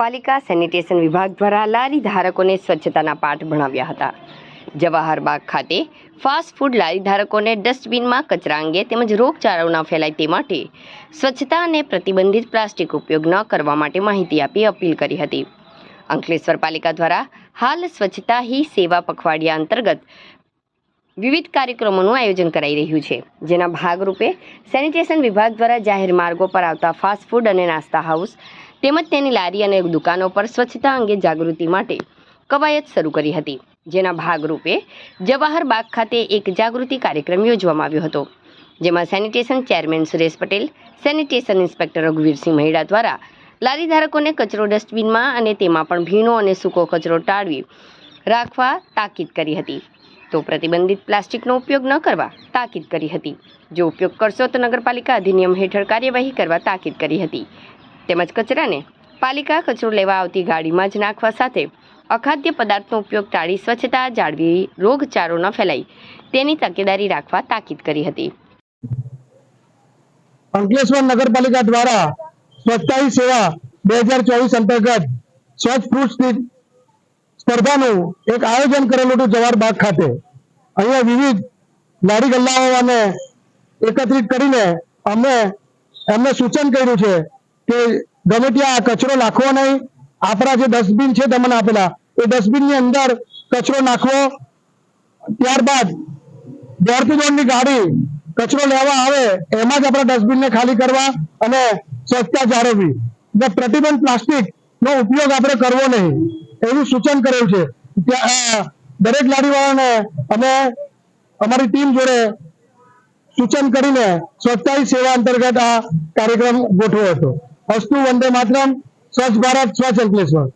પાલિકા સેનિટેશન વિભાગ દ્વારા લારી ધારકોને સ્વચ્છતાના પાઠ ભણાવ્યા હતા. જવાહર બાગ ખાતે ફાસ્ટ ફૂડ લારી ધારકોને ડસ્ટબિનમાં કચરા અંગે તેમજ રોગચાળો ફેલાય તે માટે સ્વચ્છતા અને પ્રતિબંધિત પ્લાસ્ટિક ઉપયોગ ન કરવા માટે માહિતી આપી અપીલ કરી હતી. અંકલેશ્વર પાલિકા દ્વારા હાલ સ્વચ્છતા હી સેવા પખવાડિયા અંતર્ગત વિવિધ કાર્યક્રમોનું આયોજન કરાઈ રહ્યું છે, જેના ભાગરૂપે સેનિટેશન વિભાગ દ્વારા જાહેર માર્ગો પર આવતા ફાસ્ટ ફૂડ અને નાસ્તા હાઉસ તેમજ તેની લારી અને દુકાનો પર સ્વચ્છતા અંગે જાગૃતિ માટે કવાયત શરૂ કરી હતી. જેના ભાગરૂપે જવાહર બાગ ખાતે એક જાગૃતિ કાર્યક્રમ યોજવામાં આવ્યો હતો. જેમાં sanitation chairman Suresh Patel, sanitation inspector Raghuvirsinh Maheda દ્વારા લારી ધારકોને કચરો ડસ્ટબિનમાં અને તેમાં પણ ભીનો અને સૂકો કચરો ટાળવી રાખવા તાકીદ કરી હતી. તો પ્રતિબંધિત પ્લાસ્ટિકનો ઉપયોગ ન કરવા તાકીદ કરી હતી. જો ઉપયોગ કરશો તો નગરપાલિકા અધિનિયમ હેઠળ કાર્યવાહી કરવા તાકીદ કરી હતી. તેમજ કચરાને પાલિકા કચરો લેવા આવતી ગાડીમાં જ નાખવા સાથે અખાદ્ય પદાર્થનો ઉપયોગ ટાળી સ્વચ્છતા, જાળવી, રોગચાળો ન ફેલાય તેની તકેદારી રાખવા તાકીદ કરી હતી. અંકલેશ્વર નગરપાલિકા દ્વારા સ્વચ્છતા સેવા બે હજાર ચોવીસ અંતર્ગત સ્વચ્છ ફ્રૂટ સ્પર્ધાનું એક આયોજન કરેલું હતું જવાહર બાગ ખાતે. અહીંયા વિવિધ લારી ગલ્લાઓને એકત્રિત કરીને અમે એમને સૂચન કર્યું છે કે ગમે ત્યાં કચરો નાખવો નહીં. આપણા જે ડસ્ટબિન છે તમને આપેલા, એ ડસ્ટબિનની અંદર કચરો નાખવો. ત્યારબાદ દોડતી દોડની ગાડી કચરો લેવા આવે, એમાં જ આપણા ડસ્ટબિનને ખાલી કરવા અને સ્વચ્છતા જાળવવી. ને પ્રતિબંધ પ્લાસ્ટિક નો ઉપયોગ આપણે કરવો નહીં. એવું સૂચન કરેલું છે. દરેક લારીવાળાને અમે, અમારી ટીમ જોડે સૂચન કરીને સ્વચ્છતા સેવા અંતર્ગત આ કાર્યક્રમ ગોઠવ્યો હતો. અસ્તુ વંદે માતરમ. સ્વચ્છ ભારત સ્વચ્છ અંકલેશ્વર.